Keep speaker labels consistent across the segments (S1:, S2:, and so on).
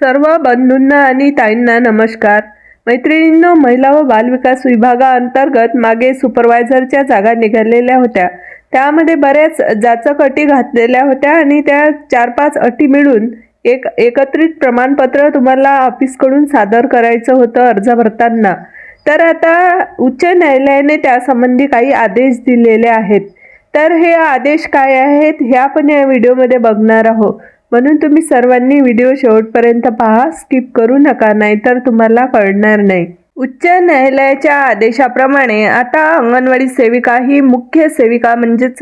S1: सर्व बंधूंना आणि ताईंना नमस्कार. मैत्रिणींनो महिला व बालविकास विभागाअंतर्गत मागे सुपरवायझरच्या जागा निघालेल्या होत्या. त्यामध्ये बऱ्याच जाचक अटी घातलेल्या होत्या आणि त्या चार पाच अटी मिळून एक एकत्रित प्रमाणपत्र तुम्हाला ऑफिसकडून सादर करायचं होतं अर्ज भरताना. तर आता उच्च न्यायालयाने त्यासंबंधी काही आदेश दिलेले आहेत. तर हे आदेश काय आहेत हे आपण या व्हिडिओमध्ये बघणार आहोत. म्हणून तुम्ही सर्वांनी व्हिडिओ शेवटपर्यंत पहा स्किप करू नका नाहीतर तुम्हाला कळणार नाही. उच्च न्यायालयाच्या आदेशाप्रमाणे आता अंगणवाडी सेविका ही मुख्य सेविका म्हणजेच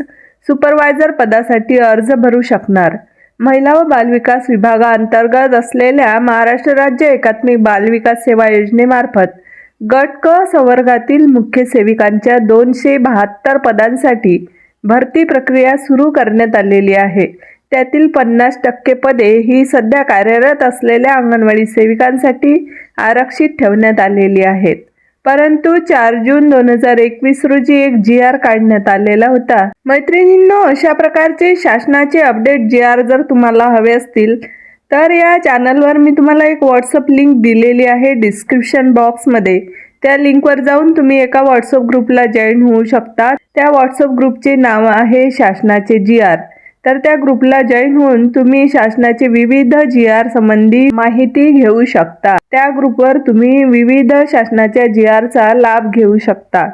S1: सुपरवायझर पदासाठी अर्ज भरू शकणार. महिला व बालविकास विभागाअंतर्गत असलेल्या महाराष्ट्र राज्य एकात्मिक बालविकास सेवा योजनेमार्फत गट क संवर्गातील मुख्य सेविकांच्या दोनशे बहात्तर पदांसाठी भरती प्रक्रिया सुरू करण्यात आलेली आहे. त्यातील पन्नास टक्के पदे ही सध्या कार्यरत असलेल्या अंगणवाडी सेविकांसाठी आरक्षित ठेवण्यात आलेली आहेत. परंतु चार जून दोन हजार एकवीस रोजी एक जी आर काढण्यात आलेला होता. मैत्रिणींनो अशा प्रकारचे शासनाचे अपडेट जी आर जर तुम्हाला हवे असतील तर या चॅनलवर मी तुम्हाला एक व्हॉट्सअप लिंक दिलेली आहे डिस्क्रिप्शन बॉक्समध्ये. त्या लिंकवर जाऊन तुम्ही एका व्हॉट्सअप ग्रुपला जॉईन होऊ शकता. त्या व्हॉट्सअप ग्रुपचे नाव आहे शासनाचे जी आर. तर त्या ग्रुपला जॉईन होऊन तुम्ही शासनाचे विविध जी आर संबंधी माहिती घेऊ शकता. त्या ग्रुपवर तुम्ही विविध शासनाच्या जी आरचा लाभ घेऊ शकता.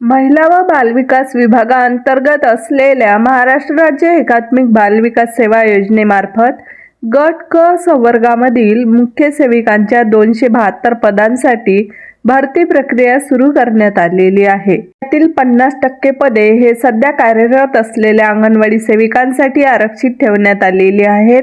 S1: महिला व बालविकास विभागाअंतर्गत असलेल्या महाराष्ट्र राज्य एकात्मिक बालविकास सेवा योजनेमार्फत गट क संवर्गामधील मुख्य सेविकांच्या दोनशे बहात्तर पदांसाठी भरती प्रक्रिया सुरू करण्यात आलेली आहे. त्यातील पन्नास टक्के पदे हे सध्या कार्यरत असलेल्या अंगणवाडी सेविकांसाठी आरक्षित ठेवण्यात आलेली आहेत.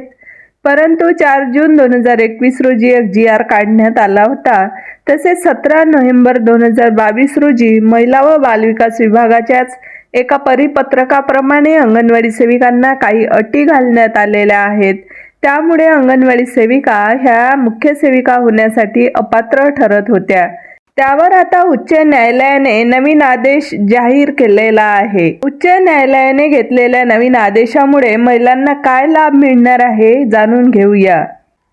S1: परंतु चार जून दोन हजार एकवीस रोजी एक जी आर काढण्यात आला होता. तसेच सतरा नोव्हेंबर दोन हजार बावीस रोजी महिला व बालविकास विभागाच्याच एका परिपत्रकाप्रमाणे अंगणवाडी सेविकांना काही अटी घालण्यात आलेल्या आहेत. त्यामुळे अंगणवाडी सेविका ह्या मुख्य सेविका होण्यासाठी अपात्र ठरत होत्या. त्यावर आता उच्च न्यायालयाने नवीन आदेश जाहीर केलेला आहे. उच्च न्यायालयाने घेतलेल्या नवीन आदेशामुळे महिलांना काय लाभ मिळणार आहे जाणून घेऊया.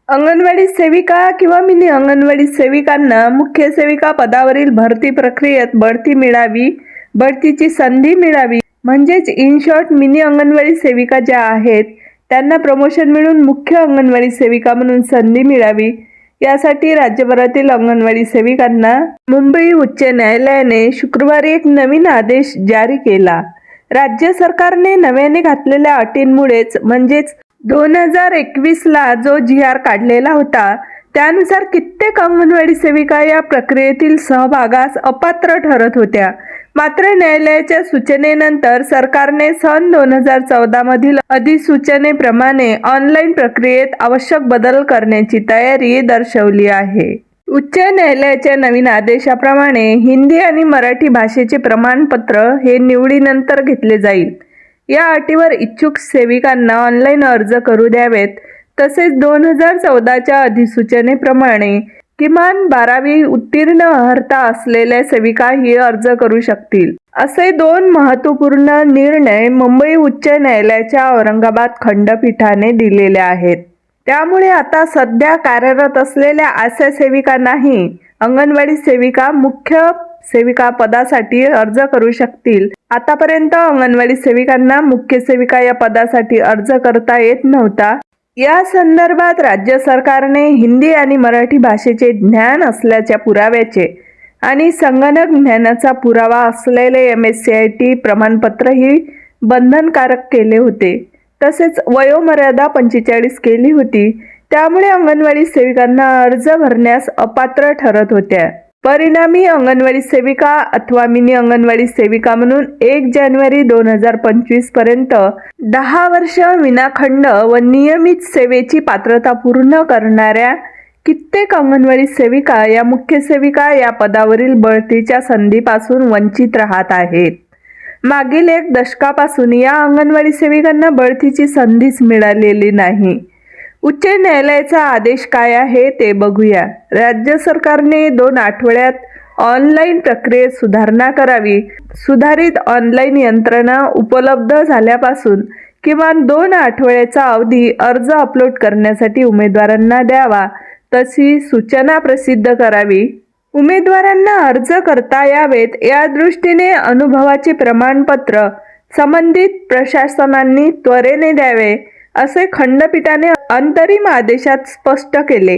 S1: अंगणवाडी सेविका किंवा मिनी अंगणवाडी सेविकांना मुख्य सेविका पदावरील भरती प्रक्रियेत बढती मिळावी बढतीची संधी मिळावी. म्हणजेच इन शॉर्ट मिनी अंगणवाडी सेविका ज्या आहेत त्यांना प्रमोशन मिळून मुख्य अंगणवाडी सेविका म्हणून संधी मिळावी. यासाठी राज्यभरातील अंगणवाडी सेविकांना मुंबई उच्च न्यायालयाने शुक्रवारी एक नवीन आदेश जारी केला. राज्य सरकारने नव्याने घातलेल्या अटींमुळेच म्हणजेच दोन हजार एकवीसला जो जी आर काढलेला होता त्यानुसार कित्येक अंगणवाडी सेविका या प्रक्रियेतील सहभागास अपात्र ठरत होत्या. मात्र न्यायालयाच्या सूचनेनंतर सरकारने सन दोन हजार चौदा मधील अधिसूचनेप्रमाणे ऑनलाईन प्रक्रियेत आवश्यक बदल करण्याची तयारी दर्शवली आहे. उच्च न्यायालयाच्या नवीन आदेशाप्रमाणे हिंदी आणि मराठी भाषेचे प्रमाणपत्र हे निवडीनंतर घेतले जाईल. या अटीवर इच्छुक सेविकांना ऑनलाईन अर्ज करू द्यावेत. तसेच दोन हजार चौदाच्या अधिसूचनेप्रमाणे किमान बारावी उत्तीर्ण अर्हता असलेल्या सेविकाही अर्ज करू शकतील. असे दोन महत्त्वपूर्ण निर्णय मुंबई उच्च न्यायालयाच्या औरंगाबाद खंडपीठाने दिलेले आहेत. त्यामुळे आता सध्या कार्यरत असलेल्या आशा सेविकांनाही अंगणवाडी सेविका मुख्य सेविका पदासाठी अर्ज करू शकतील. आतापर्यंत अंगणवाडी सेविकांना मुख्य सेविका या पदासाठी अर्ज करता येत नव्हता. या संदर्भात राज्य सरकारने हिंदी आणि मराठी भाषेचे ज्ञान असल्याच्या पुराव्याचे आणि संगणक ज्ञानाचा पुरावा असलेले M S C I T प्रमाणपत्रही बंधनकारक केले होते. तसेच वयोमर्यादा पंचेचाळीस केली होती. त्यामुळे अंगणवाडी सेविकांना अर्ज भरण्यास अपात्र ठरत होत्या. परिणामी अंगणवाडी सेविका अथवा मिनी अंगणवाडी सेविका म्हणून एक जानेवारी दोन हजार पंचवीसपर्यंत दहा वर्ष विनाखंड व नियमित सेवेची पात्रता पूर्ण करणाऱ्या कित्येक अंगणवाडी सेविका या मुख्य सेविका या पदावरील बढतीच्या संधीपासून वंचित राहत आहेत. मागील एक दशकापासून या अंगणवाडी सेविकांना बढतीची संधीच मिळालेली नाही. उच्च न्यायालयाचा आदेश काय आहे ते बघूया. राज्य सरकारने दोन आठवड्यात ऑनलाईन प्रक्रियेत सुधारणा करावी. सुधारित ऑनलाईन यंत्रणा उपलब्ध झाल्यापासून किमान दोन आठवड्याचा अवधी अर्ज अपलोड करण्यासाठी उमेदवारांना द्यावा. तशी सूचना प्रसिद्ध करावी. उमेदवारांना अर्ज करता यावेत या दृष्टीने अनुभवाचे प्रमाणपत्र संबंधित प्रशासनांनी त्वरेने द्यावे. असे खंडपीठाने अंतरिम आदेशात स्पष्ट केले.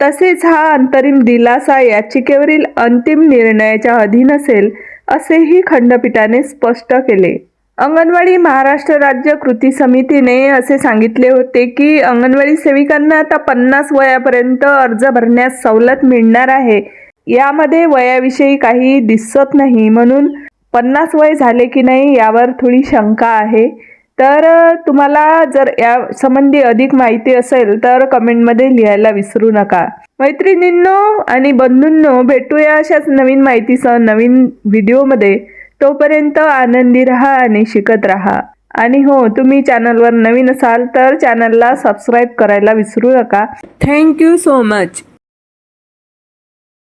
S1: तसेच हा अंतरिम दिलासा याचिकेवरील अंतिम निर्णयाच्या अधीन असेल असेही खंडपीठाने स्पष्ट केले. अंगणवाडी महाराष्ट्र राज्य कृती समितीने असे सांगितले होते की अंगणवाडी सेविकांना आता पन्नास वयापर्यंत अर्ज भरण्यास सवलत मिळणार आहे. यामध्ये वयाविषयी काही दिसत नाही म्हणून पन्नास वय झाले की नाही यावर थोडी शंका आहे. तर तुम्हाला जर या संबंधी अधिक माहिती असेल तर कमेंटमध्ये लिहायला विसरू नका. मैत्रिणींनो आणि बंधूंनो भेटूया अशाच नवीन माहितीसह नवीन व्हिडिओमध्ये. तोपर्यंत आनंदी राहा आणि शिकत राहा. आणि हो तुम्ही चॅनलवर नवीन असाल तर चॅनलला सबस्क्राईब करायला विसरू नका. Thank you so much.